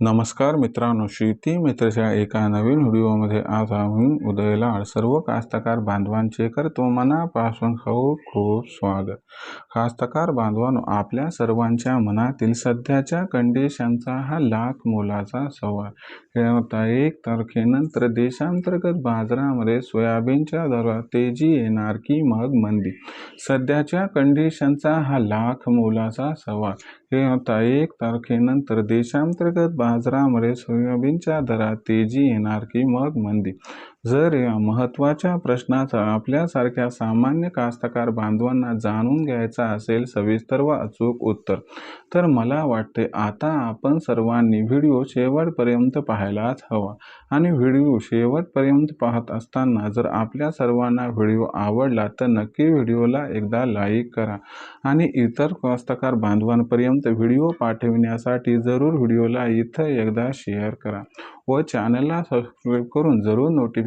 नमस्कार मित्रांनो शेती मित्रच्या एका नवीन व्हिडिओमध्ये आज आम्ही उदयला सर्व कास्तकार बांधवांचे करतो मनापासून खूप खूप स्वागत. कास्तकार बांधवांनो आपल्या सर्वांच्या मनातील सध्याच्या कंडिशनचा हा लाख मोलाचा सवाल. हे होता एक तारखेनंतर देशांतर्गत बाजारामध्ये सोयाबीनच्या दरात तेजी येणार की मग मंदी? सध्याच्या कंडिशनचा हा लाख मोलाचा सवाल. हे आता एक तारखेनंतर देशांतर्गत बाजारामुळे सोयाबीनच्या दरात तेजी येणार की मग मंदी? जर या महत्त्वाच्या प्रश्नाचा आपल्यासारख्या सामान्य कास्तकार बांधवांना जाणून घ्यायचा असेल सविस्तर व अचूक उत्तर तर मला वाटते आता आपण सर्वांनी व्हिडिओ शेवटपर्यंत पाहायलाच हवा. आणि व्हिडिओ शेवटपर्यंत पाहत असताना जर आपल्या सर्वांना व्हिडिओ आवडला तर नक्की व्हिडिओला एकदा लाईक करा. आणि इतर कास्तकार बांधवांपर्यंत व्हिडिओ पाठविण्यासाठी जरूर व्हिडिओला इथं एकदा शेअर करा व चॅनलला सबस्क्राईब करून जरूर नोटिफिकेशन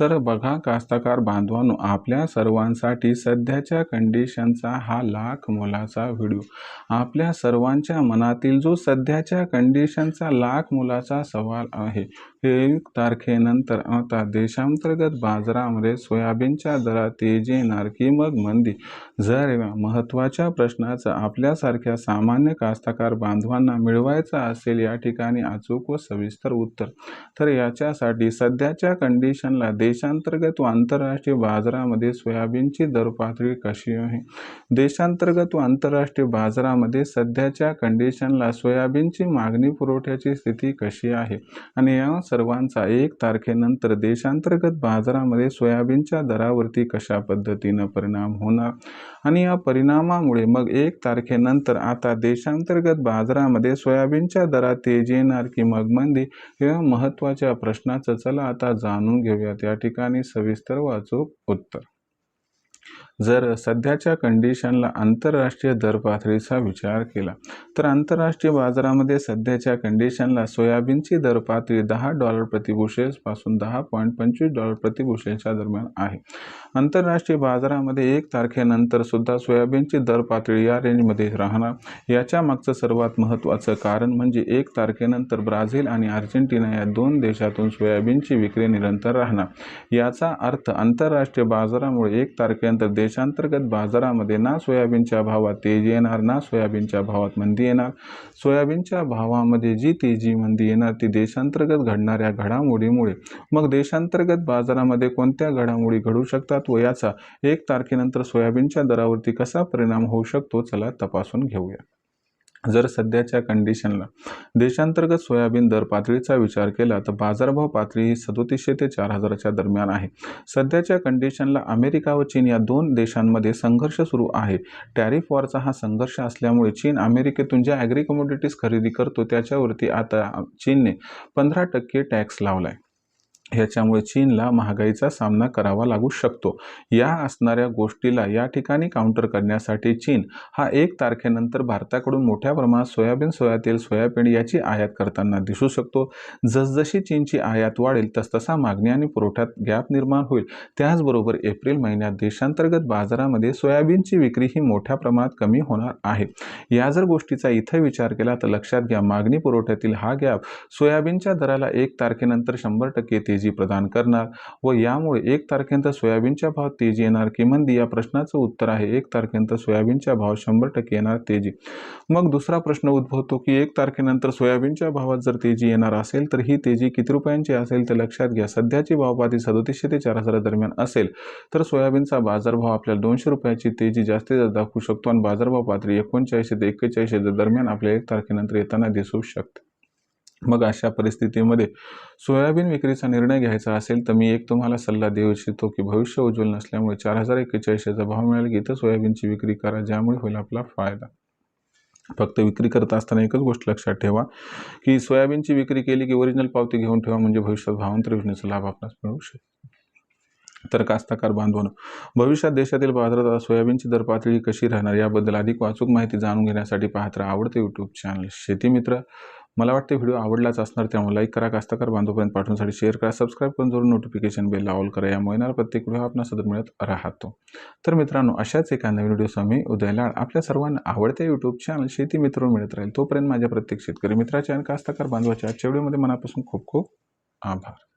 तर बघा कास्तकार बांधवांनो आपल्या सर्वांसाठी सध्याच्या कंडिशनचा हा लाख मोलाचा व्हिडिओ आपल्या सर्वांच्या मनातील जो सध्याच्या कंडिशनचा लाख मोलाचा सवाल आहे एक तारखेनंतर आता देशांतर्गत बाजारामध्ये सोयाबीनच्या दरात तेजी येणार की मग मंदी. जर या महत्त्वाच्या प्रश्नाचं आपल्यासारख्या सामान्य कास्तकार बांधवांना मिळवायचं असेल या ठिकाणी अचूक व सविस्तर उत्तर तर याच्यासाठी सध्याच्या कंडिशनला देशांतर्गत व आंतरराष्ट्रीय बाजारामध्ये सोयाबीनची दर पातळी कशी आहे? देशांतर्गत व आंतरराष्ट्रीय बाजारामध्ये सध्याच्या कंडिशनला सोयाबीनची मागणी पुरवठ्याची स्थिती कशी आहे? आणि या सर्वांचा एक तारखेनंतर देशांतर्गत बाजारामध्ये सोयाबीनच्या दरावरती कशा पद्धतीनं परिणाम होणार? आणि या परिणामामुळे मग एक तारखेनंतर आता देशांतर्गत बाजारामध्ये सोयाबीनच्या दरात तेजी येणार की मग मंदी या महत्त्वाच्या प्रश्नाचं चला आता जाणून घेऊयात. या ठिकाणी सविस्तर वाचू उत्तर. जर सध्याच्या कंडिशनला आंतरराष्ट्रीय दर पातळीचा विचार केला तर आंतरराष्ट्रीय बाजारामध्ये सध्याच्या कंडिशनला सोयाबीनची दर पातळी दहा डॉलर प्रतिबुशेल्सपासून दहा पॉईंट पंचवीस डॉलर प्रतिबुशेलच्या दरम्यान आहे. आंतरराष्ट्रीय बाजारामध्ये एक तारखेनंतर सुद्धा सोयाबीनची दर पातळी या रेंजमध्ये राहणार. याच्या मागचं सर्वात महत्त्वाचं कारण म्हणजे एक तारखेनंतर ब्राझील आणि अर्जेंटिना या दोन देशातून सोयाबीनची विक्री निरंतर राहणार. याचा अर्थ आंतरराष्ट्रीय बाजारामुळे एक तारखेनंतर देश देशांतर्गत बाजारामध्ये ना सोयाबीनच्या भावात तेजी येणार ना सोयाबीनच्या भावात मंदी येणार. सोयाबीनच्या भावामध्ये जी तेजी मंदी येणार ती देशांतर्गत घडणाऱ्या घडामोडीमुळे. मग देशांतर्गत बाजारामध्ये कोणत्या घडामोडी घडू शकतात व याचा एक तारखेनंतर सोयाबीनच्या दरावरती कसा परिणाम होऊ शकतो चला तपासून घेऊया. जर सध्याच्या कंडिशनला देशांतर्गत सोयाबीन दर पातळीचा विचार केला तर बाजारभाव पातळी ही सदोतीसशे ते चार हजाराच्या दरम्यान आहे. सध्याच्या कंडिशनला अमेरिका व चीन या दोन देशांमध्ये संघर्ष सुरू आहे. टॅरिफ वॉरचा हा संघर्ष असल्यामुळे चीन अमेरिकेतून ज्या ॲग्री कमोडिटीज खरेदी करतो त्याच्यावरती आता चीनने पंधरा टक्के टॅक्स लावला आहे ह्याच्यामुळे चीनला महागाईचा सामना करावा लागू शकतो. या असणाऱ्या गोष्टीला या ठिकाणी काउंटर करण्यासाठी चीन हा एक तारखेनंतर भारताकडून मोठ्या प्रमाणात सोयाबीन सोयातेल सोयाबीन याची आयात करताना दिसू शकतो. जसजशी चीनची आयात वाढेल तसतसा मागणी आणि पुरवठ्यात गॅप निर्माण होईल. त्याचबरोबर एप्रिल महिन्यात देशांतर्गत बाजारामध्ये सोयाबीनची विक्री ही मोठ्या प्रमाणात कमी होणार आहे. या जर गोष्टीचा इथं विचार केला तर लक्षात घ्या मागणी पुरवठ्यातील हा गॅप सोयाबीनच्या दराला एक तारखेनंतर शंभर टक्के तेजी प्रदान करणार व यामुळे एक तारखेनंतर सोयाबीनच्या भावात तेजी येणार की मंदी? या प्रश्नाचं उत्तर आहे एक तारखेनंतर सोयाबीनच्या भाव शंभर टक्के येणार तेजी. मग दुसरा प्रश्न उद्भवतो की एक तारखेनंतर सोयाबीनच्या भावात जर तेजी येणार असेल तर ही तेजी किती रुपयांची असेल? तर लक्षात घ्या सध्याची भावपाती सदोतीसशे ते चार हजार दरम्यान असेल तर सोयाबीनचा बाजारभाव आपल्याला दोनशे रुपयाची तेजी जास्तीत जास्त दाखवू शकतो आणि बाजारभाव पातळी एकोणचाळीसशे ते एक्केचाळीसशे दरम्यान आपल्या एक तारखेनंतर येताना दिसू शकते. मग अशा परिस्थितीमध्ये सोयाबीन विक्रीचा निर्णय घ्यायचा असेल तर मी एक तुम्हाला सल्ला देऊ इच्छितो की भविष्य उज्ज्वल नसल्यामुळे चार हजार एक्केचाळीसचा भाव मिळाला की इथं सोयाबीनची विक्री करा ज्यामुळे होईल आपला फायदा. फक्त विक्री करत असताना एकच गोष्ट लक्षात ठेवा की सोयाबीनची विक्री केली की ओरिजिनल पावती घेऊन ठेवा म्हणजे भविष्यात भावांतर योजनेचा लाभ आपणास मिळू शकेल. तर कास्तकार बांधवांनो भविष्यात देशातील बाजारात सोयाबीनची दर पातळी कशी राहणार याबद्दल अधिक वाचूक माहिती जाणून घेण्यासाठी पाहत आवडते यूट्यूब चॅनल शेतीमित्र मला वाटते व्हिडिओ आवडलाच असणार त्यामुळे लाईक करा कास्तकार बांधवपर्यंत पाठवण्यासाठी शेअर करा सबस्क्राईब करून जरूर नोटिफिकेशन बेल ऑल करा. यामुळे येणार प्रत्येक व्हिडिओ आपण सदर मिळत राहतो. तर मित्रांनो अशाच एका नवीन व्हिडिओ मी उदयलाड आपल्या सर्वांना आवडत्या यूट्यूब चॅनल शेती मित्र मिळत राहील तोपर्यंत माझ्या प्रत्येक शेतकरी मित्राच्या आणि कास्तकार बांधवाच्या आजच्या व्हिडिओमध्ये मनापासून खूप खूप आभार.